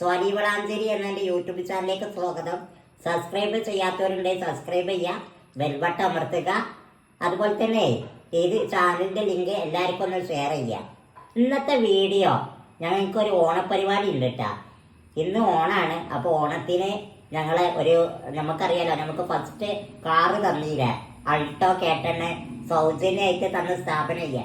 സ്വാതി വളാഞ്ചേരി എന്ന എന്റെ യൂട്യൂബ് ചാനലിലേക്ക് സ്വാഗതം. സബ്സ്ക്രൈബ് ചെയ്യാത്തവരുണ്ടെങ്കിൽ സബ്സ്ക്രൈബ് ചെയ്യുക ബെൽബട്ടൺ അമർത്തുക. അതുപോലെ തന്നെ ഏത് ചാനലിന്റെ ലിങ്ക് എല്ലാവർക്കും ഒന്ന് ഷെയർ ചെയ്യുക. ഇന്നത്തെ വീഡിയോ ഞങ്ങൾക്കൊരു ഓണപ്പരിപാടി ഉണ്ട് കേട്ടോ. ഇന്ന് ഓണാണ് അപ്പോൾ ഓണത്തിന് ഞങ്ങൾ ഒരു നമുക്കറിയാലോ നമുക്ക് ഫസ്റ്റ് കാറ് തന്നില്ല. അൾട്ടോ കേട്ടെണ്ണ സൗജന്യമായിട്ട് തന്ന സ്ഥാപനം ഇല്ല?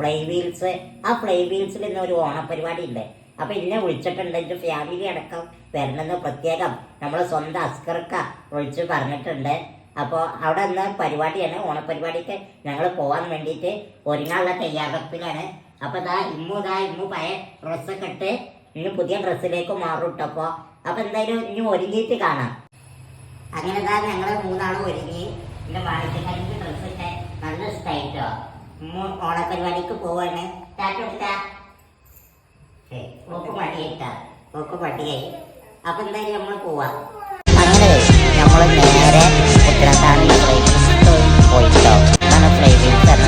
ഫ്ലൈ വീൽസ് ആ ഫ്ലൈ വീൽസിൽ ഇന്ന് ഒരു ഓണപ്പരിപാടി ഉണ്ട്. അപ്പൊ ഇന്നെ വിളിച്ചിട്ടുണ്ട് ഫാമിലി അടക്കം വരണമെന്ന് പ്രത്യേകം നമ്മളെ സ്വന്തം അസ്കർക്ക വിളിച്ച് പറഞ്ഞിട്ടുണ്ട്. അപ്പോൾ അവിടെ ഇന്ന് പരിപാടിയാണ് ഓണപ്പരിപാടിക്ക് ഞങ്ങൾ പോകാൻ വേണ്ടിയിട്ട് ഒരുങ്ങാനുള്ള തയ്യാറെടുപ്പിലാണ്. അപ്പോൾ ഇതാ ഇമ്മു ഇതാ ഇമ്മു പഴയ ഡ്രസ്സൊക്കെ ഇട്ട് ഇനി പുതിയ ഡ്രസ്സിലേക്ക് മാറും അപ്പോൾ അപ്പോൾ എന്തായാലും ഇനി ഒരുങ്ങിയിട്ട് കാണാം. അങ്ങനെ ഇതാ ഞങ്ങൾ മൂന്നാളും ഒരുങ്ങി. എന്റെ വാണിജ്യക്കാരിക്ക് ഡ്രസ്സൊക്കെ നല്ല ഇഷ്ടമായിട്ടോ ഇമ്മു ഓണപ്പരിപാടിക്ക് പോവാണ്. ടാറ്റ കൊടുത്താ അപ്പൊ നമ്മൾ പോവാ. അങ്ങനെ നമ്മൾ നേരെ ഉത്തരത്താണി പോയിട്ടോ. അതാണ്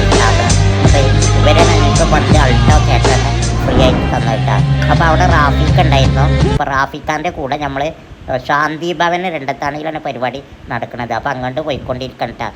സ്ഥാപനം അപ്പൊ ഇവരെ ഞങ്ങൾക്ക് പണ്ട് അൾട്ടോ കേട്ടാണ് ഫ്രീ ആയിട്ട് തന്നിട്ടാ. അപ്പൊ അവിടെ റാഫിക്ക് ഉണ്ടായിരുന്നു. അപ്പൊ റാഫിക്കാന്റെ കൂടെ നമ്മൾ ശാന്തി ഭവന് രണ്ടത്താണിയിലാണ് പരിപാടി നടക്കുന്നത് അപ്പൊ അങ്ങോട്ട് പോയിക്കൊണ്ടിരിക്കണട്ടാ.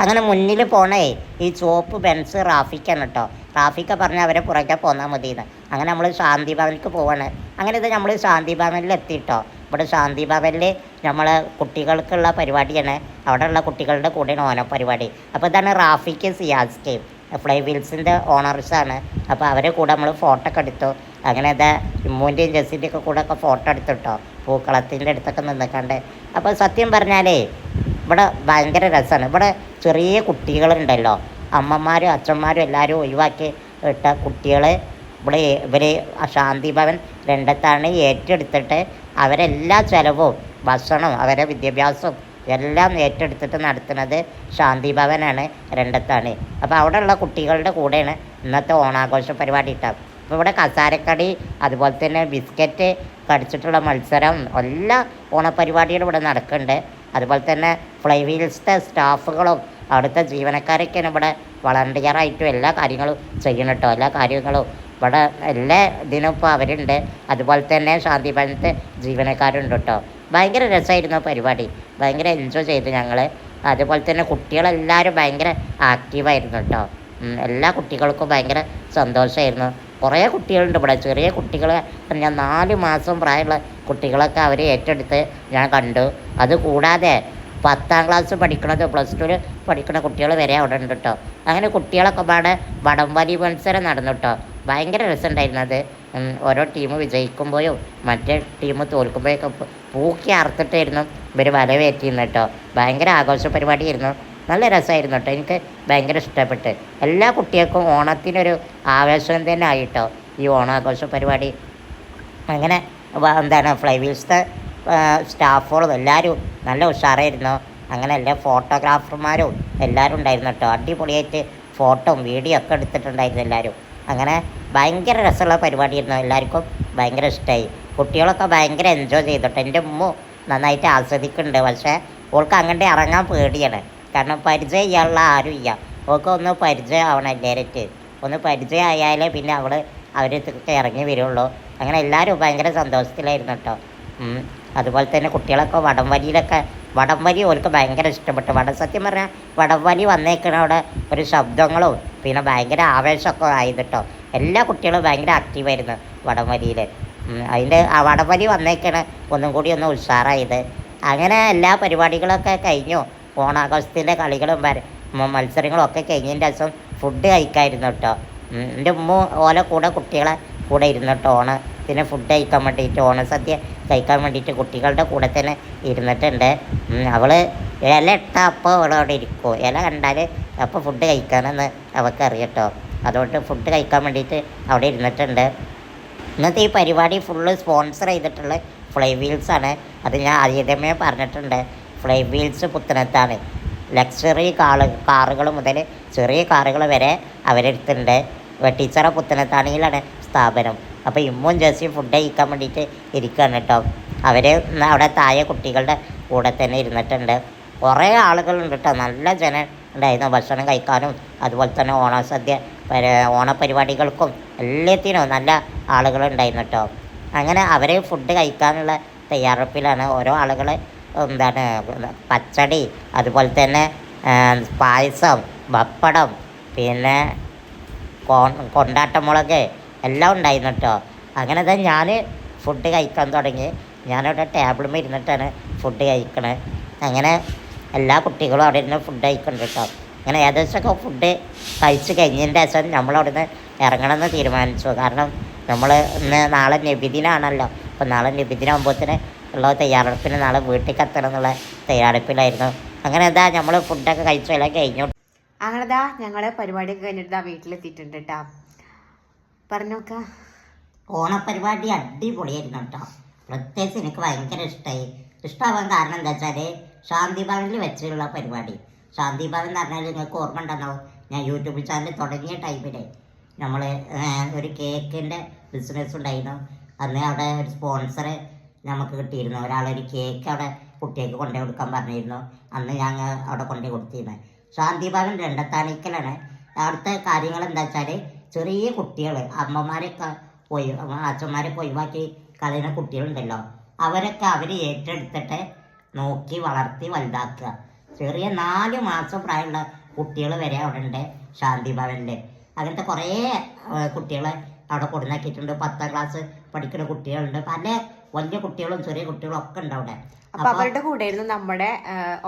അങ്ങനെ മുന്നിൽ പോണേ ഈ ചുവപ്പ് ബെൻസ് റാഫിക്കാണ് കേട്ടോ റാഫിക്ക പറഞ്ഞ അവരെ പുറകെ പോന്നാൽ മതി എന്ന് അങ്ങനെ നമ്മൾ ശാന്തി ഭവനിലേക്ക് പോവാണ്. അങ്ങനെ ഇത് നമ്മൾ ശാന്തി ഭവനിൽ എത്തിയിട്ടോ ഇവിടെ ശാന്തി ഭവനിൽ നമ്മൾ കുട്ടികൾക്കുള്ള പരിപാടിയാണ്. അവിടെയുള്ള കുട്ടികളുടെ കൂടെ ഓന പരിപാടി. അപ്പോൾ ഇതാണ് റാഫിക്ക് സിയാസ്കെ. ഫ്ലൈ വീൽസിന്റെ ഓണേഴ്സാണ് അപ്പോൾ അവരെ കൂടെ നമ്മൾ ഫോട്ടോ ഒക്കെ എടുത്തു. അങ്ങനെ ഇതാ ഇമ്മൂന്റെയും ജെസ്സിന്റെയൊക്കെ കൂടെ ഒക്കെ ഫോട്ടോ എടുത്തിട്ടോ പൂക്കളത്തിന്റെ അടുത്തൊക്കെ നിന്നിക്കണ്ട്. അപ്പോൾ സത്യം പറഞ്ഞാലേ ഇവിടെ ഭയങ്കര രസമാണ് ഇവിടെ ചെറിയ കുട്ടികളുണ്ടല്ലോ. അമ്മമാരും അച്ഛന്മാരും എല്ലാവരും ഒഴിവാക്കി ഇട്ട കുട്ടികളെ ഇവിടെ ഇവർ ശാന്തി ഭവൻ രണ്ടത്താണ് ഏറ്റെടുത്തിട്ട് അവരെല്ലാ ചിലവും ഭക്ഷണവും അവരെ വിദ്യാഭ്യാസവും എല്ലാം ഏറ്റെടുത്തിട്ട് നടത്തുന്നത് ശാന്തി ഭവനാണ് രണ്ടത്താണ്. അപ്പോൾ അവിടെയുള്ള കുട്ടികളുടെ കൂടെയാണ് ഇന്നത്തെ ഓണാഘോഷ പരിപാടി ഇട്ടത് അപ്പോൾ ഇവിടെ കസാരക്കടി അതുപോലെ തന്നെ ബിസ്ക്കറ്റ് കടിച്ചിട്ടുള്ള മത്സരം എല്ലാ ഓണപരിപാടികളും ഇവിടെ നടക്കുന്നുണ്ട്. അതുപോലെ തന്നെ ഫ്ലൈ വീൽസിന്റെ സ്റ്റാഫുകളും അവിടുത്തെ ജീവനക്കാരൊക്കെയാണ് ഇവിടെ വളണ്ടിയറായിട്ടും എല്ലാ കാര്യങ്ങളും ചെയ്യണം കേട്ടോ. എല്ലാ കാര്യങ്ങളും ഇവിടെ എല്ലാ ഇതിനും ഇപ്പോൾ അവരുണ്ട്. അതുപോലെ തന്നെ ശാന്തി ഭവനത്തെ ജീവനക്കാരുണ്ട് കേട്ടോ. ഭയങ്കര രസമായിരുന്നു പരിപാടി. ഭയങ്കര എൻജോയ് ചെയ്തു ഞങ്ങൾ അതുപോലെ തന്നെ കുട്ടികളെല്ലാവരും ഭയങ്കര ആക്റ്റീവായിരുന്നു കേട്ടോ. എല്ലാ കുട്ടികൾക്കും ഭയങ്കര സന്തോഷമായിരുന്നു. കുറേ കുട്ടികളുണ്ട് ഇവിടെ. ചെറിയ കുട്ടികൾ ഞാൻ നാല് മാസം പ്രായമുള്ള കുട്ടികളൊക്കെ അവർ ഏറ്റെടുത്ത് ഞാൻ കണ്ടു. അതുകൂടാതെ പത്താം ക്ലാസ് പഠിക്കണത് പ്ലസ് ടുവിൽ പഠിക്കുന്ന കുട്ടികൾ വരെ അവിടെ ഉണ്ട് കേട്ടോ അങ്ങനെ കുട്ടികളൊക്കെ പാടെ വടംവലി മത്സരം നടന്നു കേട്ടോ ഭയങ്കര രസമുണ്ടായിരുന്നത് അത്. ഓരോ ടീം വിജയിക്കുമ്പോഴും മറ്റേ ടീം തോൽക്കുമ്പോഴൊക്കെ പൂക്കി അറുത്തിട്ടായിരുന്നു ഇവർ വല കയറ്റിയിരുന്നു കേട്ടോ ഭയങ്കര ആഘോഷ പരിപാടിയായിരുന്നു. നല്ല രസമായിരുന്നു കേട്ടോ എനിക്ക് ഭയങ്കര ഇഷ്ടപ്പെട്ട്. എല്ലാ കുട്ടികൾക്കും ഓണത്തിനൊരു ആവേശം തന്നെ ആയിട്ടോ ഈ ഓണാഘോഷ പരിപാടി. അങ്ങനെ എന്താണ് ഫ്ലൈ വീൽസിന്റെ സ്റ്റാഫുകളും എല്ലാവരും നല്ല ഉഷാറായിരുന്നു. അങ്ങനെ എല്ലാ ഫോട്ടോഗ്രാഫർമാരും എല്ലാവരും ഉണ്ടായിരുന്നു കേട്ടോ. അടിപൊളിയായിട്ട് ഫോട്ടോയും വീഡിയോ ഒക്കെ എടുത്തിട്ടുണ്ടായിരുന്നു എല്ലാവരും. അങ്ങനെ ഭയങ്കര രസമുള്ള പരിപാടിയായിരുന്നു. എല്ലാവർക്കും ഭയങ്കര ഇഷ്ടമായി കുട്ടികളൊക്കെ ഭയങ്കര എൻജോയ് ചെയ്തിട്ട് എന്റെ ഉമ്മ നന്നായിട്ട് ആസ്വദിക്കുന്നുണ്ട്. പക്ഷേ ഓൾക്ക് അങ്ങോട്ട് ഇറങ്ങാൻ പേടിയാണ്. കാരണം പരിചയം ചെയ്യാനുള്ള ആരും ഇല്ല. ഓൾക്ക് ഒന്ന് പരിചയം ആവണം എല്ലാവരേറ്റ് ഒന്ന് പരിചയം ആയാലേ പിന്നെ അവൾ അവരൊക്കെ ഇറങ്ങി വരുള്ളൂ. അങ്ങനെ എല്ലാവരും ഭയങ്കര സന്തോഷത്തിലായിരുന്നു കേട്ടോ. അതുപോലെ തന്നെ കുട്ടികളൊക്കെ വടം വലിയിലൊക്കെ വടം വലി ഓർക്ക് ഭയങ്കര ഇഷ്ടപ്പെട്ടു. വടം സത്യം പറഞ്ഞാൽ വടം വലി വന്നേക്കണ അവിടെ ഒരു ശബ്ദങ്ങളും പിന്നെ ഭയങ്കര ആവേശമൊക്കെ ആയത് കേട്ടോ. എല്ലാ കുട്ടികളും ഭയങ്കര ആക്റ്റീവായിരുന്നു വടം വലിയിൽ അതിന്റെ ആ വടം വലി വന്നേക്കണ ഒന്നും കൂടി ഒന്ന് ഉഷാറായത്. അങ്ങനെ എല്ലാ പരിപാടികളൊക്കെ കഴിഞ്ഞു. ഓണാഘോഷത്തിന്റെ കളികളും മത്സരങ്ങളും ഒക്കെ കഴിഞ്ഞതിന്റെ ദിവസം ഫുഡ് കഴിക്കായിരുന്നു കേട്ടോ. എന്റെ ഉമ്മ ഓല കൂടെ കുട്ടികളെ കൂടെ ഇരുന്നു ഓണ പിന്നെ ഫുഡ് കഴിക്കാൻ വേണ്ടിയിട്ട് ഓണസദ്യ കഴിക്കാൻ വേണ്ടിയിട്ട് കുട്ടികളുടെ കൂടെ തന്നെ ഇരുന്നിട്ടുണ്ട്. അവൾ ഇല ഇട്ട അപ്പോൾ അവൾ അവിടെ ഇരിക്കും. ഇല കണ്ടാൽ അപ്പോൾ ഫുഡ് കഴിക്കാനെന്ന് അവൾക്ക് അറിയട്ടോ അതുകൊണ്ട് ഫുഡ് കഴിക്കാൻ വേണ്ടിയിട്ട് അവിടെ ഇരുന്നിട്ടുണ്ട്. ഇന്നത്തെ ഈ പരിപാടി ഫുള്ള് സ്പോൺസർ ചെയ്തിട്ടുള്ള ഫ്ലൈ വീൽസ് ആണ്. അത് ഞാൻ ആദ്യമേ പറഞ്ഞിട്ടുണ്ട്. ഫ്ലൈ വീൽസ് പുത്തനത്താണ്. ലക്ഷറി കാൾ കാറുകൾ മുതൽ ചെറിയ കാറുകൾ വരെ അവരെടുത്തുണ്ട് ടീച്ചറെ പുത്തനത്താണിയിലാണ്. സ്ഥാപനം. അപ്പോൾ ഇമ്മും ജെസ്സിയും ഫുഡ് കഴിക്കാൻ വേണ്ടിയിട്ട് ഇരിക്കുകയാണ് കേട്ടോ അവർ അവിടെ താഴെ കുട്ടികളുടെ കൂടെ തന്നെ ഇരുന്നിട്ടുണ്ട്. കുറേ ആളുകളുണ്ട് കേട്ടോ നല്ല ജനം ഉണ്ടായിരുന്നു. ഭക്ഷണം കഴിക്കാനും അതുപോലെ തന്നെ ഓണസദ്യ പരി- ഓണപരിപാടികൾക്കും എല്ലാത്തിനും നല്ല ആളുകളുണ്ടായിരുന്നു കേട്ടോ അങ്ങനെ അവർ ഫുഡ് കഴിക്കാനുള്ള തയ്യാറെടുപ്പിലാണ്. ഓരോ ആളുകൾ എന്താണ് പച്ചടി അതുപോലെ തന്നെ പായസം പപ്പടം പിന്നെ കൊണ്ടാട്ടമുളക് എല്ലാം ഉണ്ടായിരുന്നു കേട്ടോ. അങ്ങനെ തന്നെ ഞാൻ ഫുഡ് കഴിക്കാൻ തുടങ്ങി. ഞാനവിടെ ടേബിളിൽ ഇരുന്നിട്ടാണ് ഫുഡ് കഴിക്കണത് അങ്ങനെ എല്ലാ കുട്ടികളും അവിടെ ഇരുന്ന് ഫുഡ് കഴിക്കുന്നുണ്ട് കേട്ടോ. അങ്ങനെ ഏകദേശമൊക്കെ ഫുഡ് കഴിച്ച് കഴിഞ്ഞതിന്റെ ശേഷം നമ്മളവിടെ നിന്ന് ഇറങ്ങണമെന്ന് തീരുമാനിച്ചു. കാരണം നമ്മൾ ഇന്ന് നാളെ നബിദിനാണല്ലോ. അപ്പോൾ നാളെ നബിദിനാകുമ്പോഴത്തേന് ഉള്ള തയ്യാറെടുപ്പിന് നാളെ വീട്ടിൽ കത്തണം എന്നുള്ള തയ്യാറെടുപ്പിലായിരുന്നു. അങ്ങനെ എന്താ നമ്മൾ ഫുഡൊക്കെ കഴിച്ചു എല്ലാം കഴിഞ്ഞു. അങ്ങനെതാ ഞങ്ങളെ പരിപാടിയൊക്കെ കഴിഞ്ഞിട്ട് വീട്ടിലെത്തിയിട്ടുണ്ട് കേട്ടാ. പറഞ്ഞോക്ക. ഓണപരിപാടി അടിപൊളിയായിരുന്നു കേട്ടോ. പ്രത്യേകിച്ച് എനിക്ക് ഭയങ്കര ഇഷ്ടമായി ഇഷ്ടമാവാൻ കാരണം എന്താ വെച്ചാൽ ശാന്തി ഭവനിൽ വെച്ചുള്ള പരിപാടി. ശാന്തി ഭവൻ എന്ന് പറഞ്ഞാൽ നിങ്ങൾക്ക് ഓർമ്മ ഉണ്ടല്ലോ? ഞാൻ യൂട്യൂബ് ചാനൽ തുടങ്ങിയ ടൈമിൽ നമ്മൾ ഒരു കേക്കിന്റെ ബിസിനസ് ഉണ്ടായിരുന്നു. അന്ന് അവിടെ ഒരു സ്പോൺസർ നമുക്ക് കിട്ടിയിരുന്നു. ഒരാളൊരു കേക്ക് അവിടെ കുട്ടികൾക്ക് കൊണ്ടു കൊടുക്കാൻ പറഞ്ഞിരുന്നു. അന്ന് ഞങ്ങൾ അവിടെ കൊണ്ടു കൊടുത്തിരുന്നത് ശാന്തി ഭവൻ രണ്ടത്താണിക്കലാണ്. അവിടുത്തെ കാര്യങ്ങൾ എന്താ വെച്ചാൽ ചെറിയ കുട്ടികൾ അമ്മമാരൊക്കെ ഒഴി അച്ഛന്മാരൊക്കെ ഒഴിവാക്കി കളയുന്ന കുട്ടികളുണ്ടല്ലോ. അവരൊക്കെ അവർ ഏറ്റെടുത്തിട്ട് നോക്കി വളർത്തി വലുതാക്കുക. ചെറിയ നാല് മാസം പ്രായമുള്ള കുട്ടികൾ വരെ അവിടെ ഉണ്ട് ശാന്തി ഭവനിൽ അങ്ങനത്തെ കുറേ കുട്ടികളെ അവിടെ കൊടുന്നാക്കിയിട്ടുണ്ട് പത്താം ക്ലാസ് പഠിക്കുന്ന കുട്ടികളുണ്ട്. പല വലിയ കുട്ടികളും ചെറിയ കുട്ടികളും ഒക്കെ ഉണ്ട് അവിടെ. അപ്പൊ അവരുടെ കൂടെയായിരുന്നു നമ്മുടെ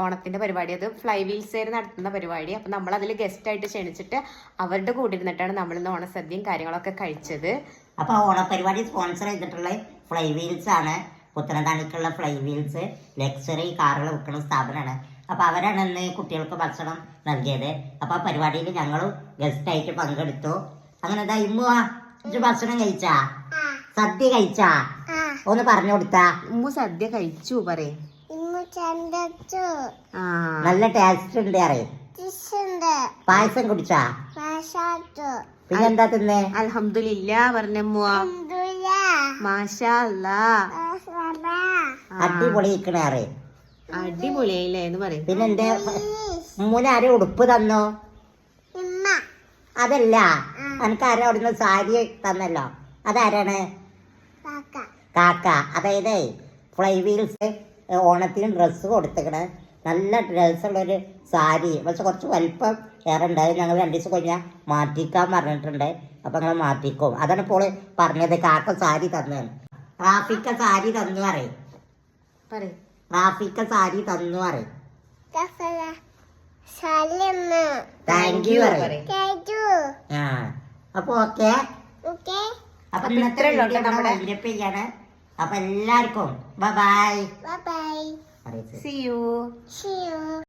ഓണത്തിന്റെ പരിപാടി. അത് ഫ്ലൈ വീൽസ് നടത്തുന്ന പരിപാടി. അപ്പൊ നമ്മൾ അതിൽ ഗസ്റ്റ് ആയിട്ട് ക്ഷണിച്ചിട്ട് അവരുടെ കൂടെ ഇരുന്നിട്ടാണ് നമ്മൾ ഇന്ന് ഓണസദ്യയും കാര്യങ്ങളൊക്കെ കഴിച്ചത്. അപ്പോൾ ഓണപരിപാടി സ്പോൺസർ ചെയ്തിട്ടുള്ള ഫ്ലൈ വീൽസ് ആണ്. പുത്തനതാണിക്കുള്ള ഫ്ലൈ വീൽസ് ലക്സറി കാറുകൾ വിൽക്കുന്ന സ്ഥാപനമാണ്. അപ്പൊ അവരാണ് ഇന്ന് കുട്ടികൾക്ക് ഭക്ഷണം നൽകിയത്. അപ്പൊ ആ പരിപാടിയിൽ ഞങ്ങൾ ഗസ്റ്റ് ആയിട്ട് പങ്കെടുത്തു. അങ്ങനെ ഇമ്മുവാ ഭക്ഷണം കഴിച്ചാ? സദ്യ കഴിച്ചാ? ഒന്ന് പറഞ്ഞു കൊടുത്താ. ഉമ്മ സദ്യ കഴിച്ചു പറയേ. ആ. നല്ല ടേസ്റ്റ് ഉണ്ട് അറിയും പായസം കുടിച്ചാ? പിന്നെന്താ തിന്നേ? അലഹമില്ല പറഞ്ഞമ്മ അല്ലാ അടിപൊളി അറിയും അടിപൊളിയായില്ലേ എന്ന് പറയും. പിന്നെ എന്റെ ആരും ഉടുപ്പ് തന്നോ? അതല്ല. എനിക്ക് ആരും അവിടുന്ന് സാരി തന്നല്ലോ? അതാരാണ്? കാക്ക അതായത് ഫ്ലൈ വീൽസ് ഓണത്തിന് ഡ്രസ്സ് കൊടുത്തേക്കണ്. നല്ല ഡ്രസ്സുള്ളൊരു സാരി. പക്ഷെ കുറച്ച് വലിപ്പം ഏറെ ഉണ്ടായി ഞങ്ങൾ രണ്ട് ദിവസം കഴിഞ്ഞാൽ മാറ്റിക്കാൻ പറഞ്ഞിട്ടുണ്ട്. അപ്പം ഞങ്ങൾ മാറ്റിക്കും. അതാണ് ഇപ്പോൾ പറഞ്ഞത്. കാക്ക സാരി തന്നാണ് റാഫിക്ക സാരി തന്നു പറയും. പറയും. റാഫിക്ക സാരി തന്നു പറയും. താങ്ക് യു പറയും. ആ. അപ്പൊ ഓക്കെ. അപ്പൊ ഇന്നത്തെ വീഡിയോ നമ്മൾ നമ്മുടെ- വൈൻഡപ്പ് ചെയ്യാണ് അപ്പൊ എല്ലാവർക്കും ബൈ ബൈ സി യു